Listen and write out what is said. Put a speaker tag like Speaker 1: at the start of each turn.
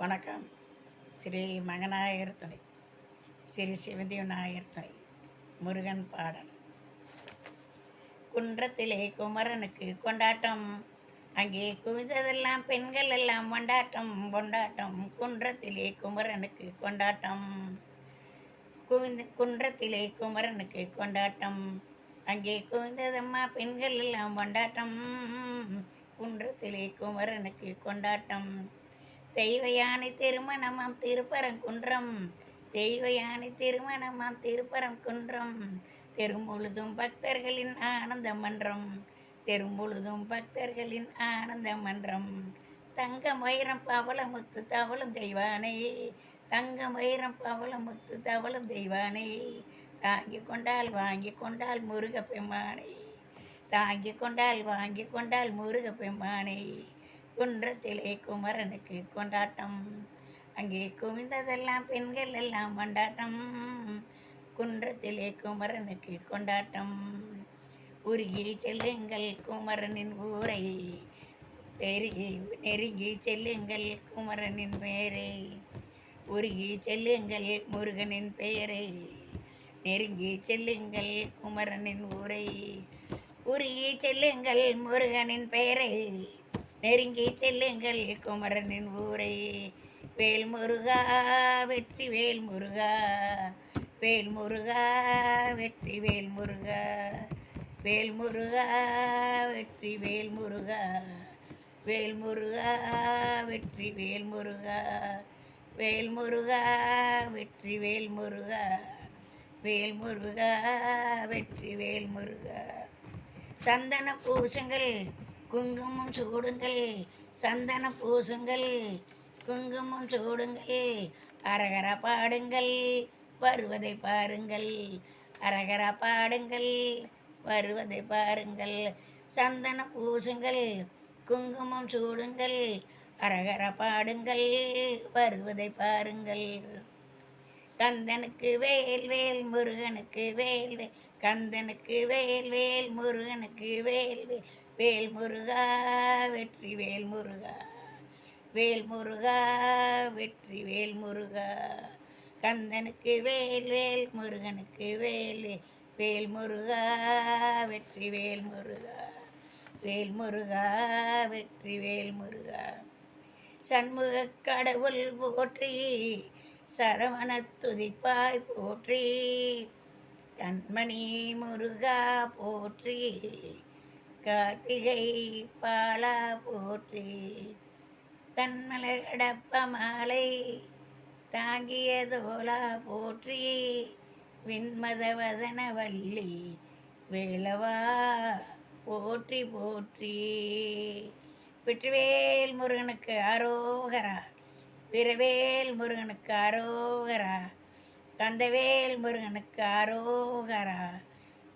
Speaker 1: வணக்கம். ஸ்ரீ மகநாயகர் துணை. ஸ்ரீ சிவந்தி நாயர் துணை. முருகன் பாடல். குன்றத்திலே குமரனுக்கு கொண்டாட்டம். அங்கே குவிந்ததெல்லாம் பெண்கள் எல்லாம் கொண்டாட்டம் கொண்டாட்டம் குன்றத்திலே குமரனுக்கு கொண்டாட்டம். குவிந்த குன்றத்திலே குமரனுக்கு கொண்டாட்டம். அங்கே குவிந்ததம்மா பெண்கள் எல்லாம் கொண்டாட்டம் குன்றத்திலே குமரனுக்கு கொண்டாட்டம். தெய்வயானை திருமணமாம் திருப்பரங்குன்றம் தெய்வயானை திருமணமாம் திருப்பரங்குன்றம் தெருமுழுதும் பக்தர்களின் ஆனந்த மன்றம். தெரும்பொழுதும் பக்தர்களின் ஆனந்த மன்றம். தங்கம் வைரம் பவளமுத்து தவளும் தெய்வானே. தங்கம் வைரம் பவளமுத்து தவளும் தெய்வானே. தாங்கி கொண்டால் வாங்கி கொண்டால் முருக தாங்கி கொண்டால் வாங்கி கொண்டால் முருக குன்றத்திலே குமரனுக்கு கொண்டாட்டம். அங்கே குவிந்ததெல்லாம் பெண்கள் எல்லாம் கொண்டாட்டம். குன்றத்திலே குமரனுக்கு கொண்டாட்டம். உருகி செல்லுங்கள் குமரனின் ஊரை. பெருகி நெருங்கி செல்லுங்கள் குமரனின் பெயரை. உருகி செல்லுங்கள் முருகனின் பெயரை. நெருங்கி செல்லுங்கள் குமரனின் ஊரை. உருகி செல்லுங்கள் முருகனின் பெயரை. நெருங்கி செல்லுங்கள் குமரனின் ஊரை. வேல்முருகா வெற்றி வேல்முருகா. வேல்முருகா வெற்றி வேல்முருகா. வேல்முருகா வெற்றி வேல்முருகா. வேல்முருகா வெற்றி வேல்முருகா. வேல்முருகா வெற்றி வேல்முருகா. வேல்முருகா வெற்றி வேல்முருகா. சந்தன பூசங்கள் குங்குமம் சூடுங்கள் சந்தன பூசுங்கள் குங்குமம் சூடுங்கள் அரகர பாடுங்கள் வருவதை பாருங்கள் அரகர பாடுங்கள் வருவதை பாருங்கள் சந்தன பூசுங்கள் குங்குமம் சூடுங்கள் அரகர பாடுங்கள் வருவதை பாருங்கள். கந்தனுக்கு வேல் வேல் முருகனுக்கு வேல் வேல் கந்தனுக்கு வேல் வேல் முருகனுக்கு வேல் வேல் வேல் முருகா வெற்றி வேல் முருகா வேல் முருகா வெற்றி வேல் முருகா கந்தனுக்கு வேல் வேல் முருகனுக்கு வேல். வேல் முருகா வெற்றி வேல் முருகா வேல் முருகா வெற்றி வேல் முருகா சண்முக கடவுள் போற்றி சரவண துதிப்பாய் போற்றி. கண்மணி முருகா போற்றி. கார்த்திகை பாலா போற்றி தன்மலகடப்ப மாலை தாங்கிய தோலா போற்றி விண்மதவதன வள்ளி வேளவா போற்றி போற்றி. வெற்றிவேல் முருகனுக்கு அரோகரா விரவேல் முருகனுக்கு அரோகரா கந்தவேல் முருகனுக்கு அரோகரா